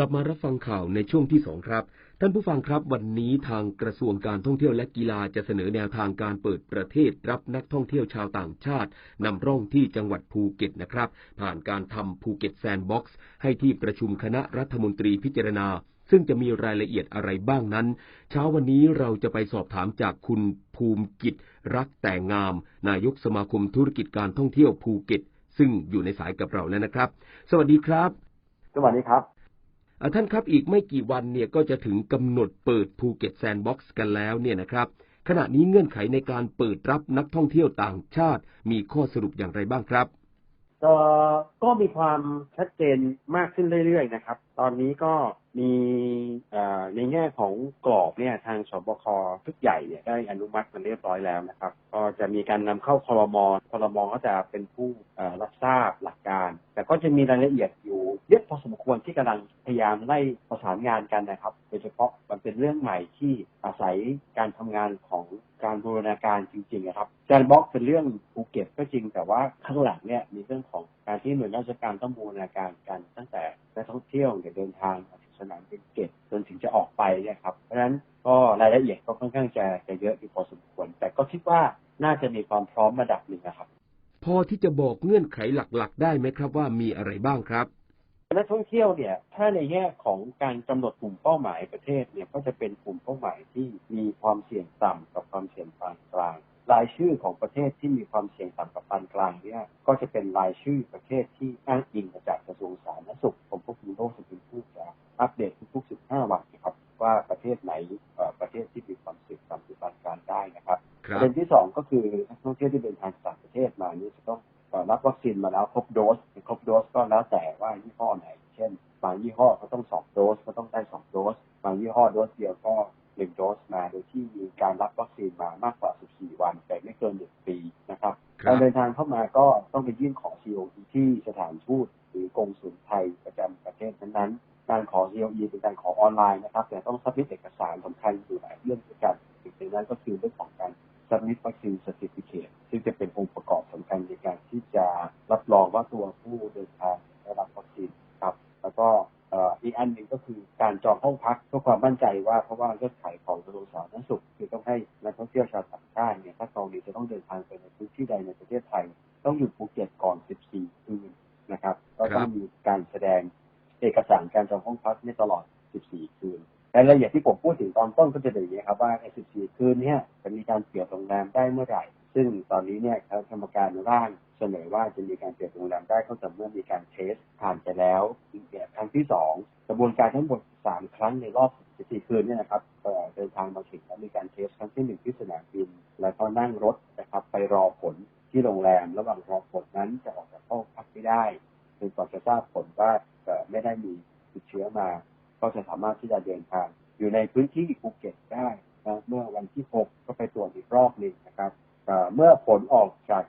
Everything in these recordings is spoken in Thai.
ลับมารับฟังข่าวในช่วงที่สองครับ ท่านผู้ฟังครับวันนี้ทางกระทรวงการท่องเที่ยวและกีฬาจะเสนอแนวทางการเปิดประเทศรับนักท่องเที่ยวชาวต่างชาตินำร่องที่จังหวัดภูเก็ตนะครับ ผ่านการทำภูเก็ตแซนด์บ็อกซ์ให้ที่ประชุมคณะรัฐมนตรีพิจารณา ซึ่งจะมีรายละเอียดอะไรบ้างนั้น เช้าวันนี้เราจะไปสอบถามจากคุณภูมิกิจรักแต่งาม นายกสมาคมธุรกิจการท่องเที่ยวภูเก็ต ซึ่งอยู่ในสายกับเราแล้วนะครับ สวัสดีครับ สวัสดีครับ ท่านครับอีกไม่กี่วันเนี่ยก็จะถึงกำหนดเปิดภูเก็ตแซนด์บ็อกซ์กันแล้วเนี่ยนะครับ ขณะนี้เงื่อนไขในการเปิดรับนักท่องเที่ยวต่างชาติมีข้อสรุปอย่างไรบ้างครับ เอ่อก็มีความชัดเจนมากขึ้นเรื่อยๆนะครับ ตอนนี้ก็มีอ่อในแง่ของกรอบเนี่ยทางสบคชุดใหญ่เนี่ยได้อนุมัติมันเรียบร้อยแล้วนะครับ ก็จะมีการนำเข้าคอรมอคอรมอก็จะเป็นผู้อ่อรับทราบหลักการ แต่ก็จะมีรายละเอียดอยู่เยอะพอสมควรที่กำลังพยายามไล่ประสานงานกันนะครับ โดยเฉพาะมันเป็นเรื่องใหม่ที่อาศัยการทำงานของ การบูรณาการจริงๆนะครับแซนบ็อกเป็นเรื่องภูเก็ตก็จริง แต่ว่าข้างหลังเนี่ยมีเรื่องของการที่หน่วยราชการต้องบูรณาการกันตั้งแต่นักท่องเที่ยวเนี่ยเดินทางมาถึงสนามบินเก็ตจนถึงจะออกไปเนี่ยครับเพราะฉะนั้นก็รายละเอียดก็ค่อนข้างจะจะเยอะอยู่พอสมควร แต่ก็คิดว่าน่าจะมีความพร้อมระดับหนึ่งนะครับ พอที่จะบอกเงื่อนไขหลักๆ ได้ไหมครับว่ามีอะไรบ้างครับ นักท่องเที่ยวเนี่ยถ้าในแง่ของการกำหนดกลุ่มเป้าหมายประเทศเนี่ยก็จะเป็นกลุ่มเป้าหมายที่มีความเสี่ยงต่ำกับความเสี่ยงปานกลาง รายชื่อของประเทศที่มีความเสี่ยงต่ำกับปานกลางเนี่ยก็จะเป็นรายชื่อประเทศที่อ้างอิงมาจากกระทรวงสาธารณสุขผมพวกคุณโลกจะเป็นผู้จะอัปเดตทุกๆ15 วันนะครับว่าประเทศไหนเอ่อประเทศที่มีความเสี่ยงต่ำหรือปานกลางได้นะครับคปรับระเด็นที่สองก็คือนักท่องเที่ยวที่เดินทางจากต่างประเทศมานี่จะต้องเอ่อรับวัคซีนมาแล้วครบโดสครบโดสก็แล้วแต่ ก็หนึ่งโดสมาโดยที่มีการรับวัคซีนมามากกว่า 14 วัน แต่ไม่เกินหนึ่งปีนะครับครัการบเดินทางเข้ามาก็ต้องไปยื่นขอ COE ที่สถานทูตหรือกงสุลไทยประจำประเทศนั้นๆการขอ COE เป็นการขอออนไลน์นะครับ แต่ต้องสับมิดเอกสารสำคัญอยู่หลายเรื่องด้วยกันหนึ่งในนั้นก็คือเรื่องของการ submit vaccine certificate ซึ่งจะเป็นองค์ประกอบสำคัญในการที่จะรับรองว่าตัวผู้เดินทางได้รับวัคซีนครับ แล้วก็เอ่ออีกอันหนึ่งก็คือการจองห้องพักเพื่อความมั่นใจว่าเพราะว่าเงื่อนไขของกระทรวงสาธารณสุขคือต้องให้นักท่องเที่ยวชาวต่างชาติเนี่ยถ้ากรณีจะต้องเดินทางไปในพื้นที่ใดในประเทศไทย ต้องอยู่ภูเก็ตก่อน 14 คืนนะครับ ก็ต้องมีการแสดงเอกสารการจองห้องพักในตลอด 14 คืนรายละเอียดที่ผมพูดถึงตอนต้นก็จะเป็นอย่างนี้ครับว่าไอ้14 คืนเนี่ยจะมีการเปลี่ยนโรงแรมได้เมื่อไหร่ ซึ่งตอนนี้เนี่ยคณะกรรมการร่างเสนอว่าจะมีการเปลี่ยนโรงแรมได้ก็ต่อเมื่อมีการเทสผ่านไปแล้วเนี่ยครั้งที่สองกระ บวนการทั้งหมด3ครั้งในรอบ14คืนเนี่ยนะครับเดินทางมาถึงแล้วมีการเทสครั้งที่หนึ่งที่สนามบิน แล้วก็นั่งรถนะครับไปรอผลที่โรงแรม ระหว่างรอผลนั้นจะออกจากห้องพักไม่ได้จนกว่าจะทราบผลว่าไม่ได้มีติดเชื้อมา ก็จะสามารถที่จะเดินทาง อยู่ในพื้นที่ภูเก็ตได้นะเมื่อวันที่ 6 ก็ไปตรวจอีกรอบหนึ่งนะครับเมื่อผลออกจาก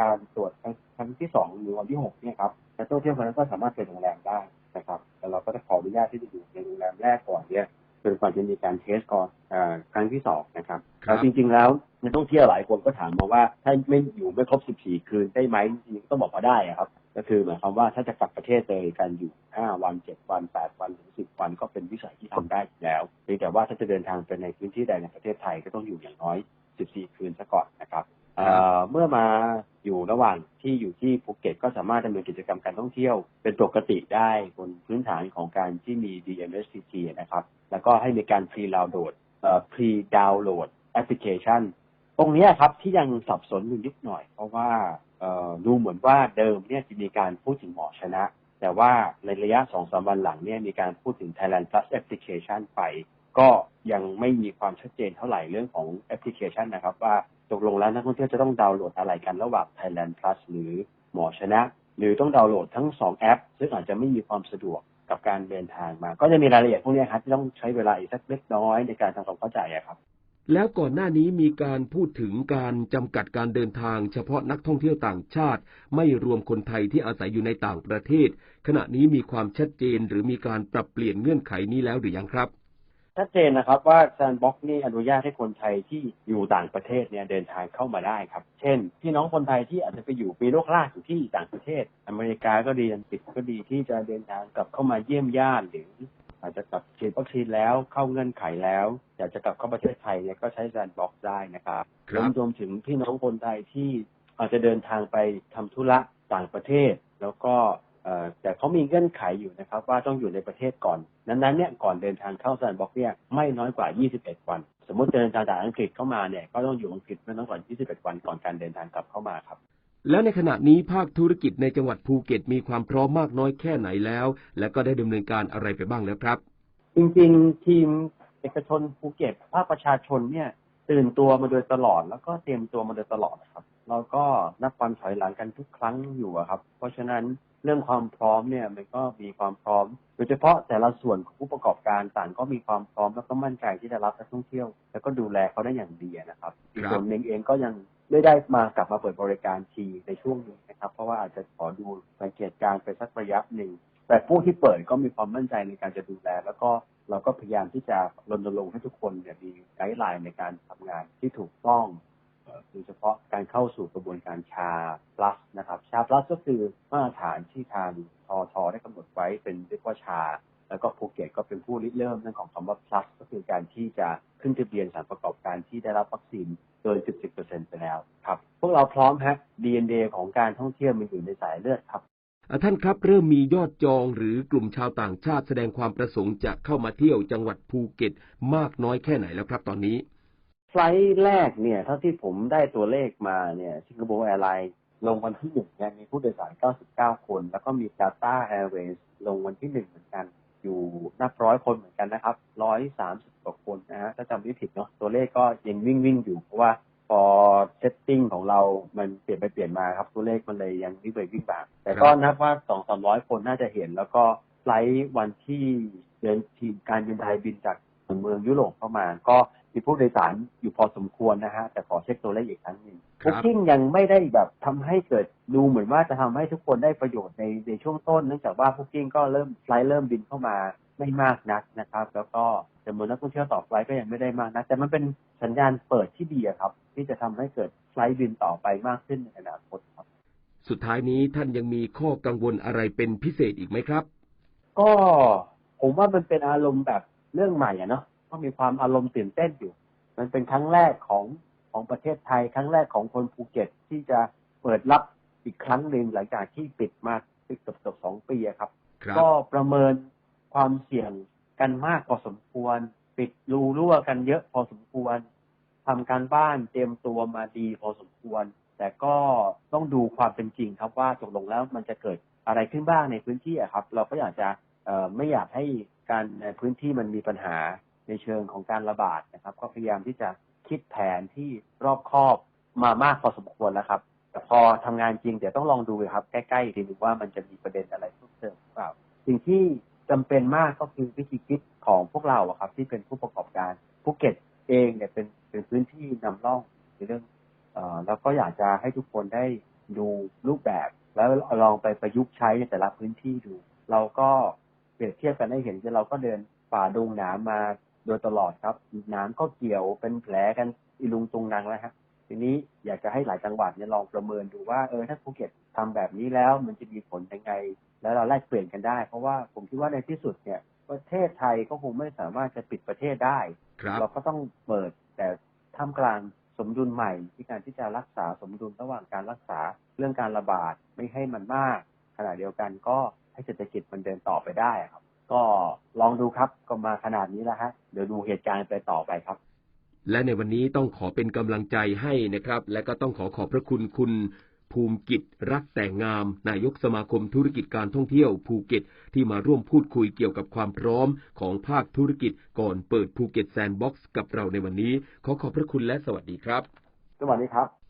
การตรวจครั้งครั้งที่ 2 หรือวันที่ 6 เนี่ยครับนักท่องเที่ยวคนนั้นก็สามารถไปโรงแรมได้ นะครับแต่เราก็จะขออนุญาตที่จะอยู่ในโรงแรมแรกก่อนเนี่ยจนกว่าจะมีการเทสก่อนเอ่อครั้งที่2นะครับครับแล้วจริง ๆ แล้วนักท่องเที่ยวหลายคนก็ถามมาว่า ถ้าไม่อยู่ไม่ครบ 14 คืนได้ไหมจริงๆก็ต้องบอกว่าได้อะครับ ก็คือหมายความว่าถ้าจะกลับประเทศเลยการอยู่ 5 วัน 7 วัน 8 วันถึง10 วันก็เป็นวิสัยที่ทำได้อยู่แล้วเพียงแต่ว่าถ้าจะเดินทางไปในพื้นที่ใดในประเทศไทยก็ต้องอยู่อย่างน้อย 14 คืนซะก่อนนะครับ เมื่อมาอยู่ระหว่างที่อยู่ที่ภูเก็ตก็สามารถดำเนินกิจกรรมการท่องเที่ยว เป็นปกติได้บนพื้นฐานของการที่มี DMSTG นะครับ แล้วก็ให้มีการ pre download เอ่อ pre download application ตรงนี้ครับที่ยังสับสนอยู่นิดหน่อย เพราะว่าเอ่อดูเหมือนว่าเดิมเนี่ยจะมีการพูดถึงหมอชนะ แต่ว่าในระยะสองสามวันหลังเนี่ยมีการพูดถึง Thailand Plus Application ไป ก็ยังไม่มีความชัดเจนเท่าไหร่เรื่องของแอปพลิเคชันนะครับว่า ตกลงแล้วนักท่องเที่ยวจะต้องดาวน์โหลดอะไรกันระหว่าง Thailand Plus หรือหมอชนะ หรือต้องดาวน์โหลดทั้งสองแอป ซึ่งอาจจะไม่มีความสะดวกกับการเดินทางมา ก็จะมีรายละเอียดพวกนี้ครับที่ต้องใช้เวลาอีกสักเล็กน้อยในการทำความเข้าใจครับแล้วก่อนหน้านี้มีการพูดถึงการจำกัดการเดินทาง เฉพาะนักท่องเที่ยวต่างชาติ ไม่รวมคนไทยที่อาศัยอยู่ในต่างประเทศ ขณะนี้มีความชัดเจนหรือมีการปรับเปลี่ยนเงื่อนไขนี้แล้วหรือยังครับ ชัดเจนนะครับว่าแซนบ็อกนี่อนุญาตให้คนไทยที่อยู่ต่างประเทศเนี่ยเดินทางเข้ามาได้ครับ เช่น พี่น้องคนไทยที่อาจจะไปอยู่ปีโลกลาอยู่ที่ต่างประเทศ อเมริกาก็ดีอังกฤษก็ดีที่จะเดินทางกลับเข้ามาเยี่ยมญาติหรือ อาจจะกลับฉีดวัคซีนแล้วเข้าเงื่อนไขแล้ว อยากจะกลับเข้าประเทศไทยเนี่ยก็ใช้แซนบ็อกได้นะครับรับรวมถึงพี่น้องคนไทยที่อาจจะเดินทางไปทำธุระต่างประเทศ แล้วก็ แต่เขามีเงื่อนไขอยู่นะครับ ว่าต้องอยู่ในประเทศก่อน นั้นๆเนี่ยก่อนเดินทางเข้าแซนบ็อกเนี่ยไม่น้อยกว่า 21 วัน สมมติเดินทางจากอังกฤษเข้ามาเนี่ยก็ต้องอยู่อังกฤษไม่น้อยกว่า 21 วันก่อนการเดินทางกลับเข้ามาครับ และในขณะนี้ภาคธุรกิจในจังหวัดภูเก็ตมีความพร้อมมากน้อยแค่ไหนแล้ว และก็ได้ดำเนินการอะไรไปบ้างแล้วครับ จริงๆ ทีมเอกชนภูเก็ตภาคประชาชนเนี่ยตื่นตัวมาโดยตลอดแล้วก็เตรียมตัวมาโดยตลอดนะครับ เราก็นับวันถอยหลังกันทุกครั้งอยู่อะครับ เพราะฉะนั้นเรื่องความพร้อมเนี่ยมันก็มีความพร้อม โดยเฉพาะแต่ละส่วนของผู้ประกอบการต่างก็มีความพร้อมแล้วก็มั่นใจที่จะรับนักท่องเที่ยว แล้วก็ดูแลเขาได้อย่างดีนะครับอีกส่วนหนึ่งเองก็ยังไม่ได้มากลับมาเปิดบริการทีในช่วงนี้นะครับ เพราะว่าอาจจะขอดูสังเกตการณ์ไปสักระยะหนึ่งแต่ผู้ที่เปิดก็มีความมั่นใจในการจะดูแล แล้วก็เราก็พยายามที่จะรณรงค์ให้ทุกคนเนี่ยมีไกด์ไลน์ในการทำงานที่ถูกต้องเอ่อ โดยเฉพาะการเข้าสู่กระบวนการชา plus นะครับ ชา plus ก็คือมาตรฐานที่ทางทอทอได้กำหนดไว้เป็นเรียกว่าชา แล้วก็ภูเก็ตก็เป็นผู้ริเริ่มเรื่องของคำว่า plus ก็คือการที่จะขึ้นทะเบียนสารประกอบการที่ได้รับวัคซีนเกิน 10%ไปแล้วครับ พวกเราพร้อมฮะ DNA ของการท่องเที่ยวมันอยู่ในสายเลือดครับท่านครับเริ่มมียอดจองหรือกลุ่มชาวต่างชาติแสดงความประสงค์จะเข้ามาเที่ยวจังหวัดภูเก็ต มากน้อยแค่ไหนแล้วครับตอนนี้ ไฟล์แรกเนี่ย เท่าที่ผมได้ตัวเลขมาเนี่ยสิงคโปร์แอร์ไลน์ลงวันที่หนึ่งเนี่ยมีผู้โดยสาร 99 คน แล้วก็มี Tata Airways ลงวันที่หนึ่งเหมือนกัน อยู่นับร้อยคนเหมือนกันนะครับ130กว่าคนนะฮะ ถ้าจำไม่ผิดเนาะ ตัวเลขก็ยังวิ่งวิ่งอยู่ เพราะว่าพอเซตติ้งของเรา มันเปลี่ยนไปเปลี่ยนมาครับ ตัวเลขมันเลยยังวิ่งไปวิ่งมาแต่ก็นับว่า2-300คนน่าจะเห็น แล้วก็ไฟล์วันที่เดินทีมการบินไทยบินจากเมืองยุโรปเข้ามา ก็ มีผู้โดยสารอยู่พอสมควรนะฮะแต่ขอเช็คตัวเลขอีกครั้งหนึ่งครับบุ๊กิ้งยังไม่ได้แบบทำให้เกิดดูเหมือนว่าจะทำให้ทุกคนได้ประโยชน์ในในช่วงต้นเนื่องจากว่าบุ๊กิ้งก็เริ่มไฟล์เริ่มบินเข้ามาไม่มากนักนะครับ แล้วก็จำนวนนักท่องเที่ยวต่อไฟล์ก็ยังไม่ได้มากนัก แต่มันเป็นสัญญาณเปิดที่ดีอะครับ ที่จะทำให้เกิดไฟล์บินต่อไปมากขึ้นในอนาคตครับสุดท้ายนี้ท่านยังมีข้อกังวลอะไรเป็นพิเศษอีกไหมครับ ก็ผมว่ามันเป็นอารมณ์แบบเรื่องใหม่อะเนาะ ก็มีความอารมณ์ตื่นเต้นอยู่ มันเป็นครั้งแรกของของประเทศไทย ครั้งแรกของคนภูเก็ตที่จะเปิดรับอีกครั้งหนึ่งหลังจากที่ปิดมาเกือบเกือบสองปีอะครับครับ ก็ประเมินความเสี่ยงกันมากพอสมควร ปิดรูรั่วกันเยอะพอสมควรทำการบ้านเตรียมตัวมาดีพอสมควร แต่ก็ต้องดูความเป็นจริงครับว่าตกลงแล้วมันจะเกิดอะไรขึ้นบ้างในพื้นที่อะครับ เราก็อยากจะเอ่อไม่อยากให้การในพื้นที่มันมีปัญหา ในเชิงของการระบาดนะครับ ก็พยายามที่จะคิดแผนที่รอบคอบมามากพอสมควรแล้วครับ แต่พอทำงานจริงเดี๋ยวต้องลองดูครับ ใกล้ๆอีกทีนึงว่ามันจะมีประเด็นอะไรเพิ่มเติมหรือเปล่า สิ่งที่จำเป็นมากก็คือวิธีคิดของพวกเราครับ ที่เป็นผู้ประกอบการภูเก็ตเองเนี่ยเป็นเป็นพื้นที่นำร่องในเรื่องเอ่อแล้วก็อยากจะให้ทุกคนได้ดูรูปแบบ แล้วลองไปประยุกต์ใช้ในแต่ละพื้นที่ดู เราก็เปรียบเทียบกันให้เห็นว่าเราก็เดินฝ่าดงหนามา โดยตลอดครับหนามก็เกี่ยวเป็นแผลกันอีลุงตุงนังแล้วฮะทีนี้อยากจะให้หลายจังหวัดเนี่ยลองประเมินดูว่าเออถ้าภูเก็ตทำแบบนี้แล้วมันจะมีผลยังไง แล้วเราแลกเปลี่ยนกันได้ เพราะว่าผมคิดว่าในที่สุดเนี่ย ประเทศไทยก็คงไม่สามารถจะปิดประเทศได้ครับเราก็ต้องเปิดแต่ท่ามกลางสมดุลใหม่ที่การที่จะรักษาสมดุลระหว่างการรักษาเรื่องการระบาดไม่ให้มันมาก ขณะเดียวกันก็ให้เศรษฐกิจมันเดินต่อไปได้ครับ ก็ลองดูครับก็มาขนาดนี้แล้วฮะเดี๋ยวดูเหตุการณ์ไปต่อไปครับ และในวันนี้ต้องขอเป็นกำลังใจให้นะครับ และก็ต้องขอขอบพระคุณคุณภูมิกิจรักแต่งงาม นายกสมาคมธุรกิจการท่องเที่ยวภูเก็ต ที่มาร่วมพูดคุยเกี่ยวกับความพร้อมของภาคธุรกิจก่อนเปิดภูเก็ตแซนด์บ็อกซ์กับเราในวันนี้ ขอขอบพระคุณและสวัสดีครับ สวัสดีครับ